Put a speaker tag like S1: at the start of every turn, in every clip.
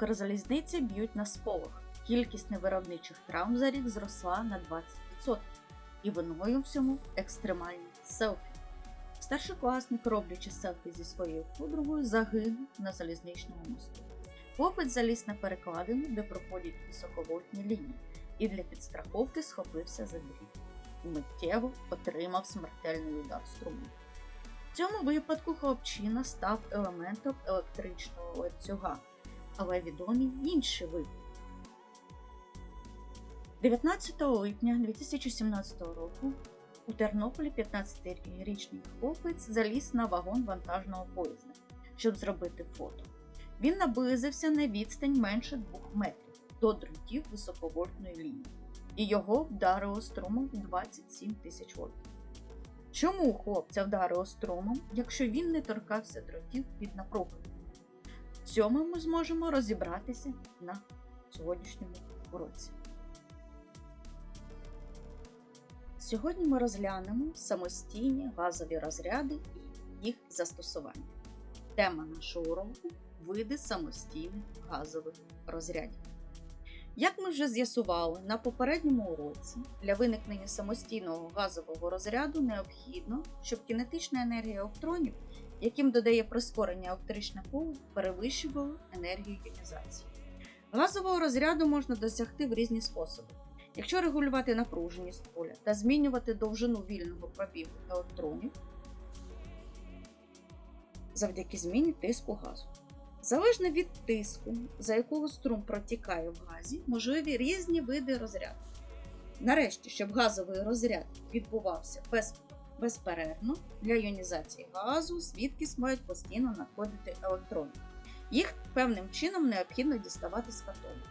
S1: Укрзалізниці б'ють на сполох. Кількість невиробничих травм за рік зросла на 20%. І виною всьому екстремальні селфі. Старшокласник, роблячи селфі зі своєю подругою, загинув на залізничному мосту. Хлопець заліз на перекладину, де проходять високовольтні лінії, і для підстраховки схопився за дріт. Миттєво отримав смертельний удар струму. В цьому випадку хлопчина став елементом електричного ланцюга, але відомі інші випадки. 19 липня 2017 року у Тернополі 15-річний хлопець заліз на вагон вантажного поїзда, щоб зробити фото. Він наблизився на відстань менше 2 метрів до дротів високовольтної лінії, і його вдарило струмом 27 тисяч вольт. Чому хлопця вдарило струмом, якщо він не торкався дротів під напругою? Цьому ми зможемо розібратися на сьогоднішньому уроці. Сьогодні ми розглянемо самостійні газові розряди і їх застосування. Тема нашого уроку види самостійних газових розрядів. Як ми вже з'ясували на попередньому уроці, для виникнення самостійного газового розряду необхідно, щоб кінетична енергія електронів, яким додає прискорення електричне поле, перевищувала енергію іонізації. Газового розряду можна досягти в різні способи. Якщо регулювати напруженість поля та змінювати довжину вільного пробігу електронів завдяки зміні тиску газу. Залежно від тиску, за якого струм протікає в газі, можливі різні види розряду. Нарешті, щоб газовий розряд відбувався без, безперервно, для іонізації газу звідкись мають постійно надходити електрони. Їх певним чином необхідно діставати з фотону.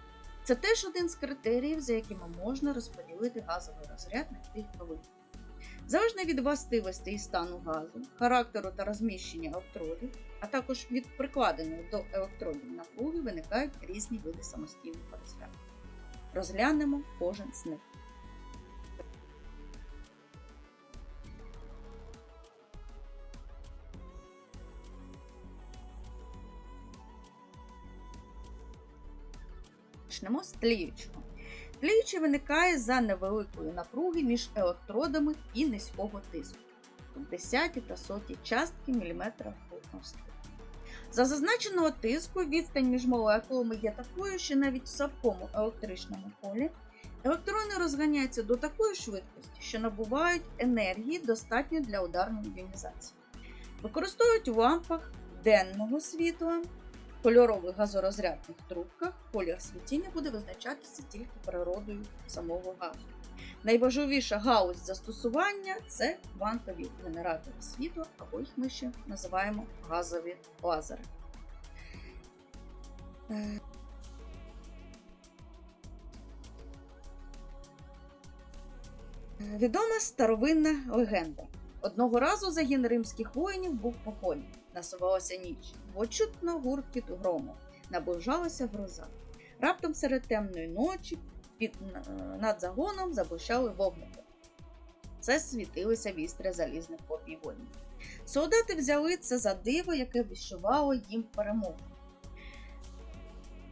S1: Це теж один з критеріїв, за якими можна розподілити газовий розряд на кілька видів. Залежно від властивостей і стану газу, характеру та розміщення електродів, а також від прикладеної до електронів напруги виникають різні види самостійного розряду. Розглянемо кожен з них. Почнемо з тліючого. Тліючий виникає за невеликої напруги між електродами і низького тиску в десяті та соті частки міліметра струму. За зазначеного тиску відстань між молекулами є такою, що навіть в слабкому електричному полі електрони розганяються до такої швидкості, що набувають енергії достатньо для ударної іонізації. Використовують у лампах денного світла кольорових газорозрядних трубках колір світіння буде визначатися тільки природою самого газу. Найважливіша галузь застосування це квантові генератори світла, або їх ми ще називаємо газові лазери. Е, Відома старовинна легенда. Одного разу загін римських воїнів був по. Насувалася ніч, бо чутно гуркіт грому, наближалася гроза. Раптом серед темної ночі під над загоном заблищали вогники. Це світилися вістря залізних копій воїнів. Солдати взяли це за диво, яке віщувало їм перемогу.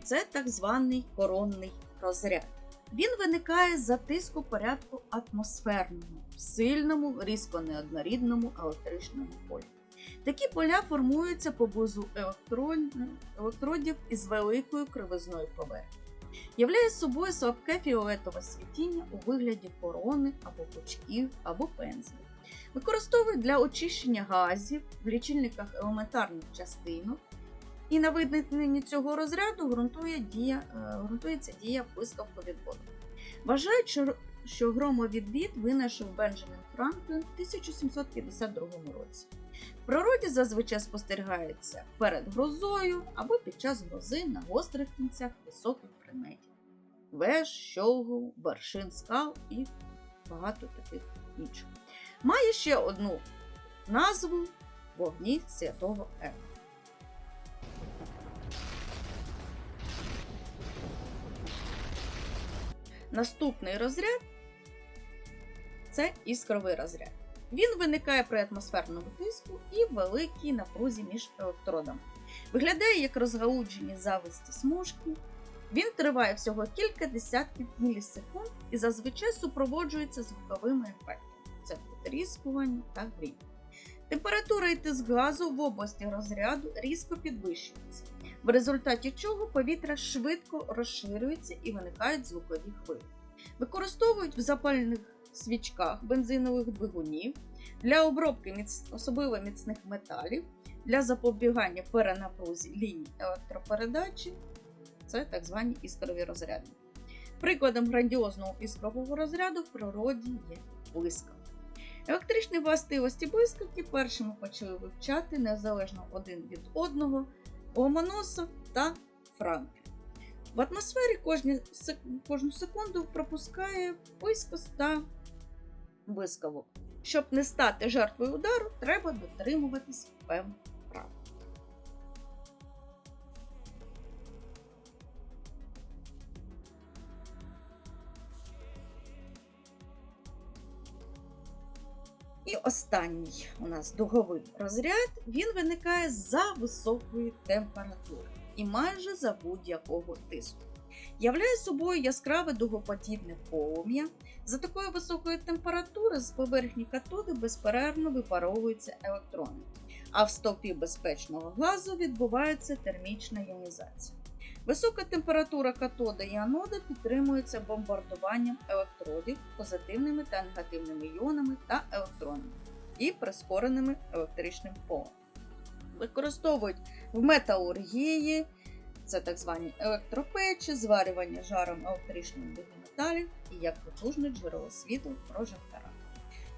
S1: Це так званий коронний розряд. Він виникає з тиску порядку атмосферного, в сильному, різко неоднорідному електричному полі. Такі поля формуються поблизу електродів із великою кривизною поверхні. Являє собою слабке фіолетове світіння у вигляді корони або пучків або пензлів. Використовують для очищення газів в лічильниках елементарних частинок, і на виникненні цього розряду ґрунтує дія, ґрунтується дія блискавковідводу. Вважають, що, громовідвід винайшов Бенджамін Франклін в 1752 році. В природі зазвичай спостерігається перед грозою або під час грози на гострих кінцях високих предметів. Веж, щолгу, вершин скал і багато таких інших. Має ще одну назву вогні святого Ева. Наступний розряд це іскровий розряд. Він виникає при атмосферному тиску і великій напрузі між електродами. Виглядає як розгалуджені зависті смужки. Він триває всього кілька десятків мілісекунд і зазвичай супроводжується звуковими ефектами. Це потріскування та грім. Температура і тиск газу в області розряду різко підвищується, в результаті чого повітря швидко розширюється і виникають звукові хвилі. Використовують в запальних свічках бензинових двигунів для обробки міц... особливо міцних металів, для запобігання перенапрузі ліній електропередачі. Це так звані іскрові розряди. Прикладом грандіозного іскрового розряду в природі є блискавка. Електричні властивості блискавки першими почали вивчати незалежно один від одного Ломоносов та Франклін. В атмосфері кожну секунду пропускає близько 100 блискавок. Щоб не стати жертвою удару, треба дотримуватись певних останній у нас дуговий розряд, він виникає за високої температури і майже за будь-якого тиску. Являє собою яскраве дугоподібне полум'я. За такої високої температури з поверхні катоди безперервно випаровуються електрони, а в стовпі безпечного газу відбувається термічна іонізація. Висока температура катода і анода підтримується бомбардуванням електродів позитивними та негативними іонами та електронами і прискореними електричним полем. Використовують в металургії, це так звані електропечі, зварювання жаром електричних металів і як потужне джерело світу прожектора.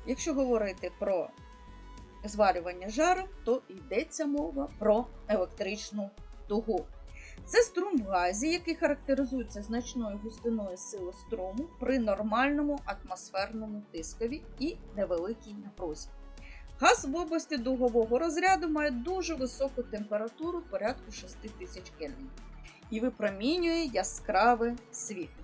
S1: Якщо говорити про зварювання жаром, то йдеться мова про електричну дугу. Це струм в газі, який характеризується значною густиною сили струму при нормальному атмосферному тискові і невеликій напрузі. Газ в області дугового розряду має дуже високу температуру порядку 6000 Кельвін і випромінює яскраве світло.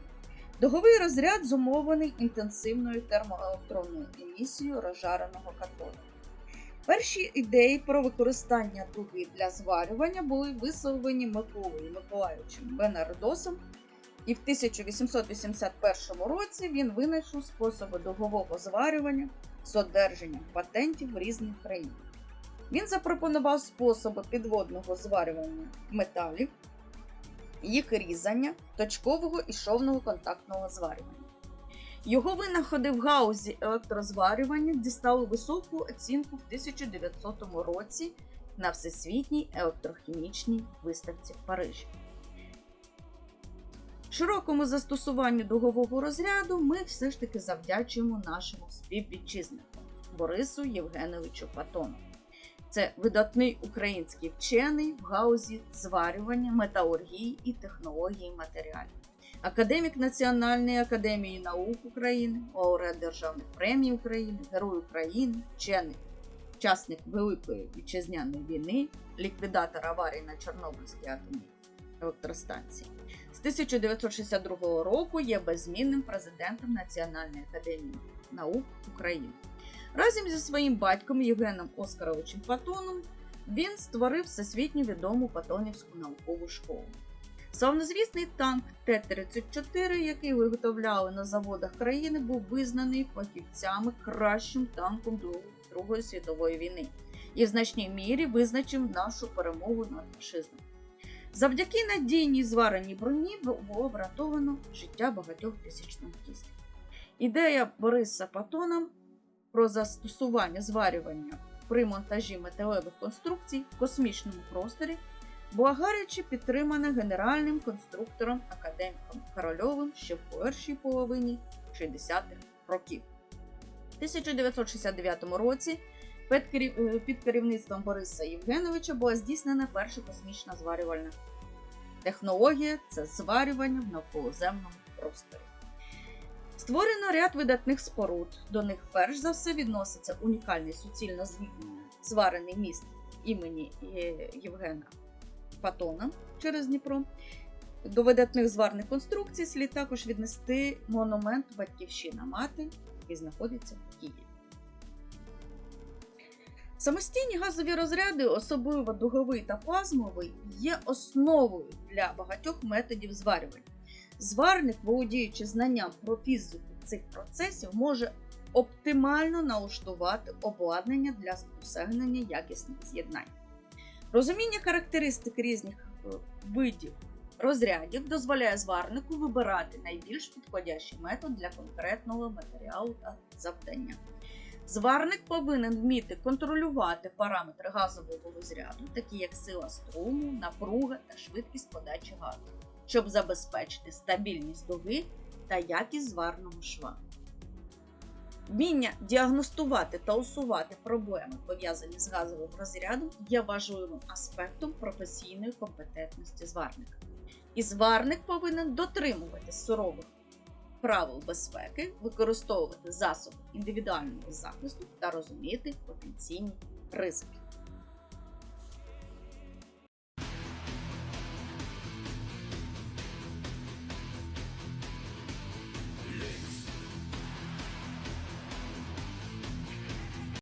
S1: Дуговий розряд зумовлений інтенсивною термоелектронною емісією розжареного катоду. Перші ідеї про використання дуги для зварювання були висловлені Миколою Миколаївичем Бенардосом, і в 1881 році він винайшов способи дугового зварювання з одержанням патентів в різних країнах. Він запропонував способи підводного зварювання металів, їх різання, точкового і шовного контактного зварювання. Його винаходи в гаузі електрозварювання дістали високу оцінку в 1900 році на Всесвітній електрохімічній виставці в Парижі. Широкому застосуванню дугового розряду ми все ж таки завдячуємо нашому співвітчизнику Борису Євгеновичу Патону. Це видатний український вчений в гаузі зварювання, металургії і технології матеріалів академік Національної академії наук України, лауреат Державних премій України, Герой України, вчений, учасник Великої вітчизняної війни, ліквідатор аварії на Чорнобильській атомній електростанції. З 1962 року є беззмінним президентом Національної академії наук України. Разом зі своїм батьком Євгеном Оскаровичем Патоном він створив всесвітньо відому Патонівську наукову школу. Славнозвісний танк Т-34, який виготовляли на заводах країни, був визнаний фахівцями кращим танком Другої світової війни і в значній мірі визначив нашу перемогу над фашизмом. Завдяки надійній звареній броні було врятовано життя багатьох тисяч танкістів. Ідея Бориса Патона про застосування зварювання при монтажі металевих конструкцій в космічному просторі була гаряче підтримана генеральним конструктором академіком Корольовим ще в першій половині 60-х років. У 1969 році під керівництвом Бориса Євгеновича була здійснена перша космічна зварювальна технологія це зварювання в навколоземному просторі. Створено ряд видатних споруд. До них перш за все відноситься унікальний суцільно зварений міст імені Євгена Патона через Дніпро. До видатних зварних конструкцій слід також віднести монумент Батьківщина Мати, який знаходиться в Києві. Самостійні газові розряди, особливо дуговий та плазмовий, є основою для багатьох методів зварювання. Зварник, володіючи знанням про фізику цих процесів, може оптимально налаштувати обладнання для досягнення якісних з'єднань. Розуміння характеристик різних е, видів розрядів дозволяє зварнику вибирати найбільш підходящий метод для конкретного матеріалу та завдання. Зварник повинен вміти контролювати параметри газового розряду, такі як сила струму, напруга та швидкість подачі газу, щоб забезпечити стабільність дуги та якість зварного шва. Вміння діагностувати та усувати проблеми, пов'язані з газовим розрядом, є важливим аспектом професійної компетентності зварника. І зварник повинен дотримувати сурових правил безпеки, використовувати засоби індивідуального захисту та розуміти потенційні ризики.